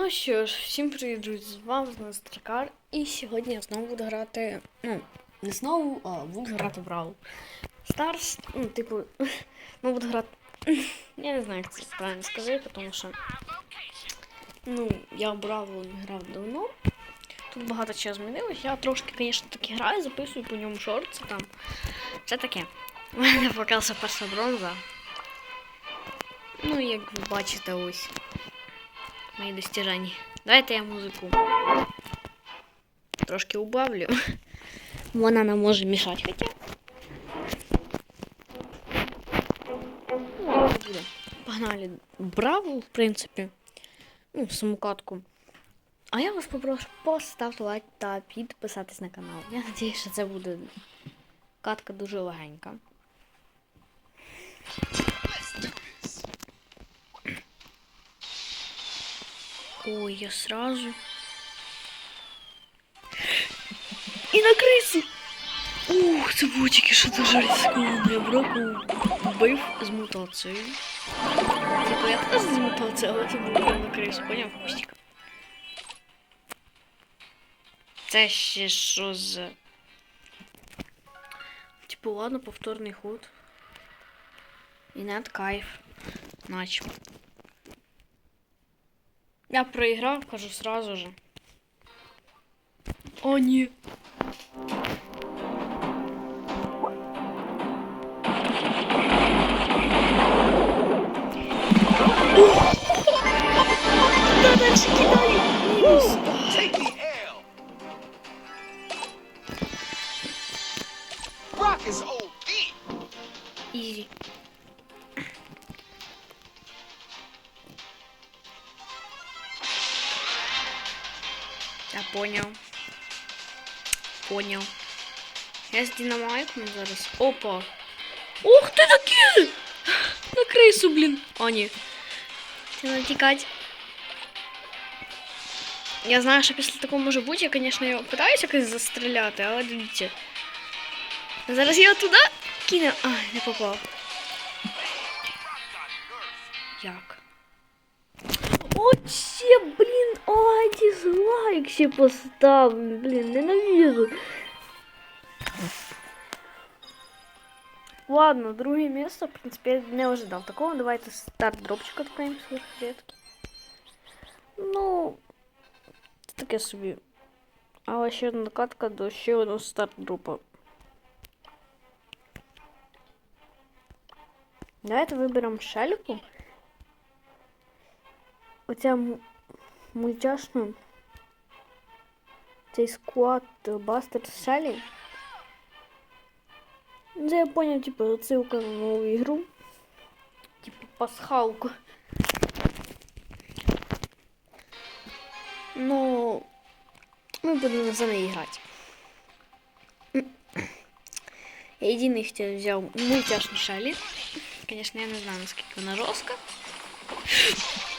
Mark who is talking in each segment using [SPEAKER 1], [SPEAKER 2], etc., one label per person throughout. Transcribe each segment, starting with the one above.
[SPEAKER 1] Ну що ж, всім привіт, друзі, з вами знову Стракар. І сьогодні я знову буду грати. Ну, не знову, а буду грати в Бравл. Старс, ну, типу, ну буду грати. Я не знаю, як це правильно сказати, тому що. Ну, я в Бравл не грав давно. Тут багато чого змінилось. Я трошки, звісно, таки граю, записую по ньому шорти там. Це таке. У мене показався перша бронза. Ну, як ви бачите, ось мої достіження. Давайте я музику трошки убавлю. Вона нам може мішати, хоча. Ну, як буде. Погнали. Браво, в принципі. Ну, саму катку. А я вас попрошу поставити лайк та підписатись на канал. Я сподіваюся, що це буде катка дуже легенька. Ой, я сразу. І на крису! Ух, це було тільки що дуже ризиковано. Я броку вбив з мутацією. Типу я теж з мутацією, але це було прямо на крису, поняв кустик. Це ще що з. Типу, ладно, повторний ход. І нет кайф. Наче. Я проиграл, кажу сразу же. О, ні. Я понял. Понял. Я з динамайком зараз. Опа. Ух ти такі! На крису, блін. О, ні. Треба тікати. Я знаю, що після такого може бути, я, звісно, його питаюся якось застріляти, але дивіться. Зараз я його туди кину. Ай, не попав. Як? Оце, блін, Ай, дизлайк ще поставлю, блін, ненавижу. Ладно, друге место, в принципе, я не ожидал такого. Давайте старт дропчик откроем сверхредкий. Ну, це таке собі. Але ще одна катка до ще одного старт дропа. Давайте виберемо шельку. Оця м- мультяшна. Цей склад Бастер Шелі. Це я понял, типу, отсылка на нову ігру. Типу пасхалку. Ну, ми будемо за неї грати. Я єдиний хто взяв мультяшний шалі. Конечно, я не знаю, наскільки вона жорстка.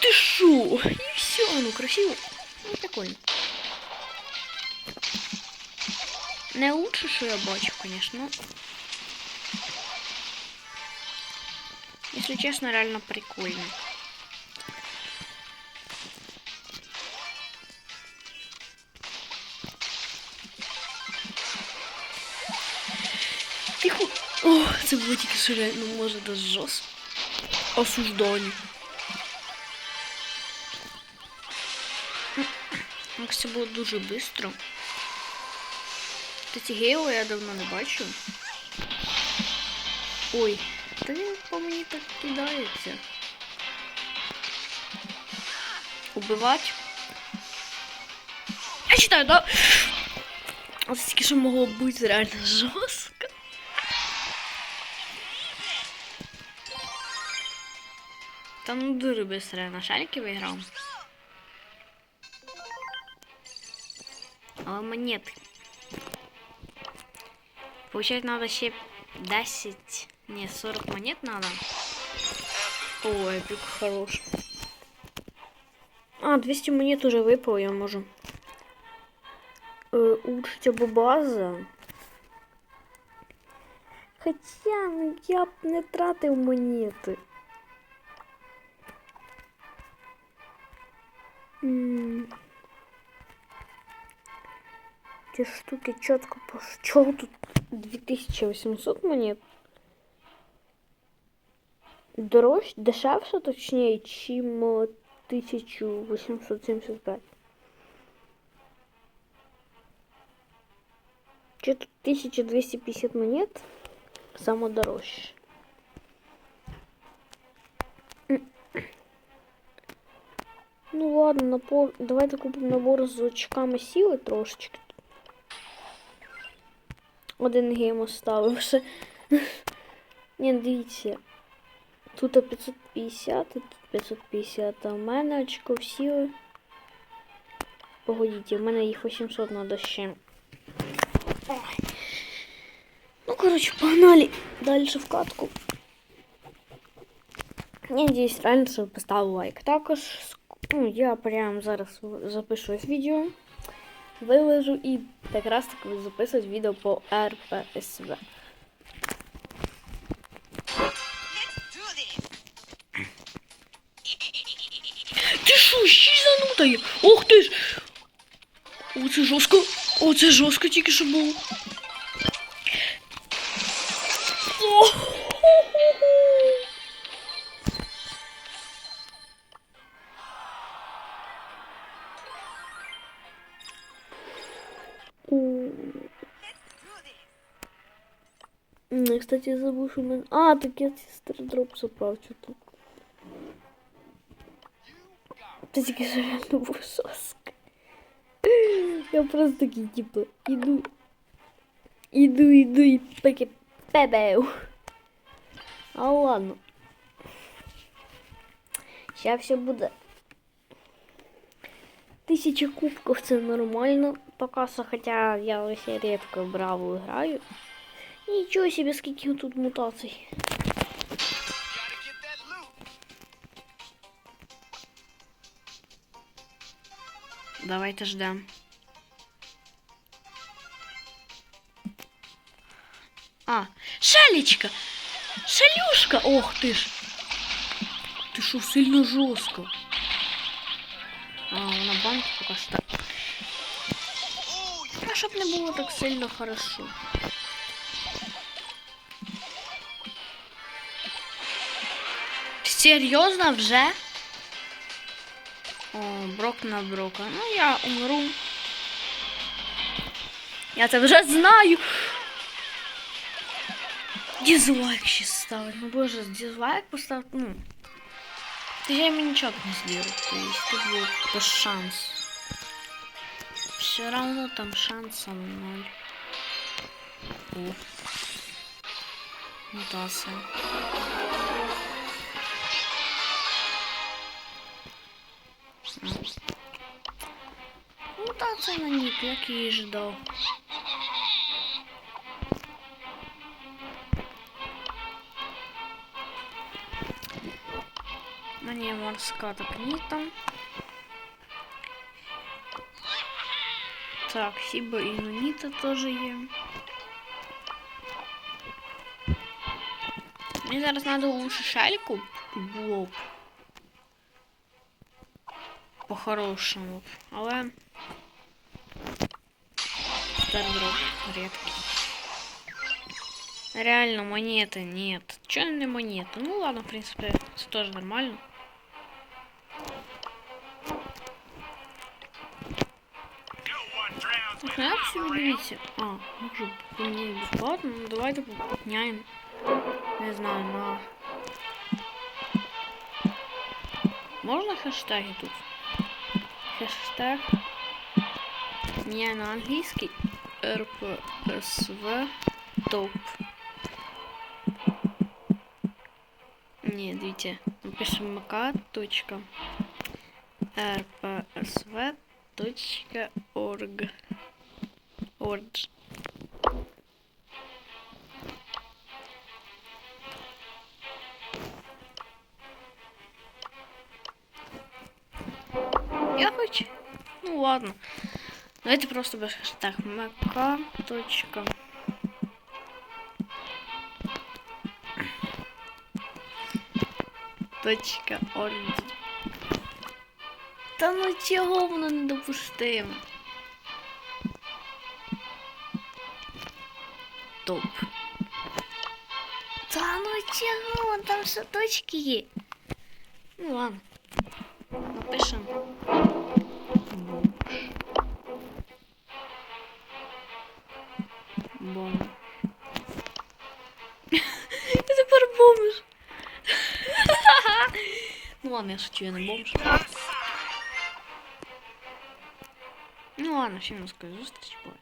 [SPEAKER 1] Ти шо? І все, ну красиво. Ну, прикольно. Не лучше, конечно. Если честно, реально прикольно. Тихо. О, це було тільки реально може до жос. Осуждаю. Так, це було дуже швидко. Кстати, Гео я давно не бачу. Ой, та він по мені так кидається. Убивать. Я считаю, да? Ось тільки що могло бути реально жорстко. Там ну, дуже я на шальки виграв. Але монети. Получать надо ще 10, не, 40 монет надо. О, эпик хорош. А, 200 монет уже выпал, я можу. Э, улучшить або база. Хоча, ну я не тратив монети. М Ті штуки чітко по чого тут 2800 монет? Дорож, дешевше, точніше, чим е, 1875. Чи тут 1250 монет саме дорожче. Ну ладно, напор... давайте купимо набор з очками сіли трошечки. Один гейм оставився. Ні, дивіться. Тут 550, і тут 550, а в мене очков сіли. Погодіть, в мене їх 800 надо ще. Ой. Ну, короче, погнали дальше в катку. Я надіюсь, реально, поставили лайк. Також ну, я прямо зараз запишу відео, виложу і якраз таки буду записувати відео по РПСВ. Ти що, ще занутає? Ох ти ж! Оце жорстко. оце жорстко тільки що було. Кстати, я забыл, что у меня... А, так я сестер дроп что-то. Это реально был. Я просто такие, типа, иду. Иду, иду и пеки пебеу. А ладно. Сейчас все будет. Тысяча кубков, это нормально. Пока, хотя я вообще редко в браву играю. Нічого себе, скільки тут мутацій.
[SPEAKER 2] Gotta get that loot.
[SPEAKER 1] Давайте ждем. А, шалечка! Шалюшка! Ох ти ж! Ти що, сильно жорстко. А, на банк поки що так.
[SPEAKER 2] Ooh, you
[SPEAKER 1] А щоб не було так сильно хорошо. Серйозно вже? О, брок на брока. Ну я умру. Я це вже знаю. Дизлайк ще ставить. Ну боже, дизлайк поставить, ну. Ты я ему ничего не сделаю. То есть тут был какой-то шанс. Все равно там шансов ноль. О. Мутация. Мутация на ник, як я и ждал. Мені морська так ні там. Так, Сіба і Нуніта теж є. Мені зараз треба лучше шальку було б. По-хорошому. Але. Стардроп редкий. Реально монеты нет. Че не монеты? Ну ладно, в принципе, это тоже нормально. Так, ну як собі дивіться? А, можу мені безплатно, ну давайте попутняємо. Не знаю, на. Можна хештеги тут? Хештег. Не на англійський. РПСВ топ. Не, дивіться, напишемо мк. точка rpsv точка org. Ордж. Я хочу. Ну ладно. Давайте просто без хэштег mk. Точка. Точка ордж. Та ну чого воно недопустимо? Топ. Та ну чого? Там шаточки є. Ну ладно. Напишемо. Шучу, бомж. Ну ладно, всім скажу зустріч. бувай.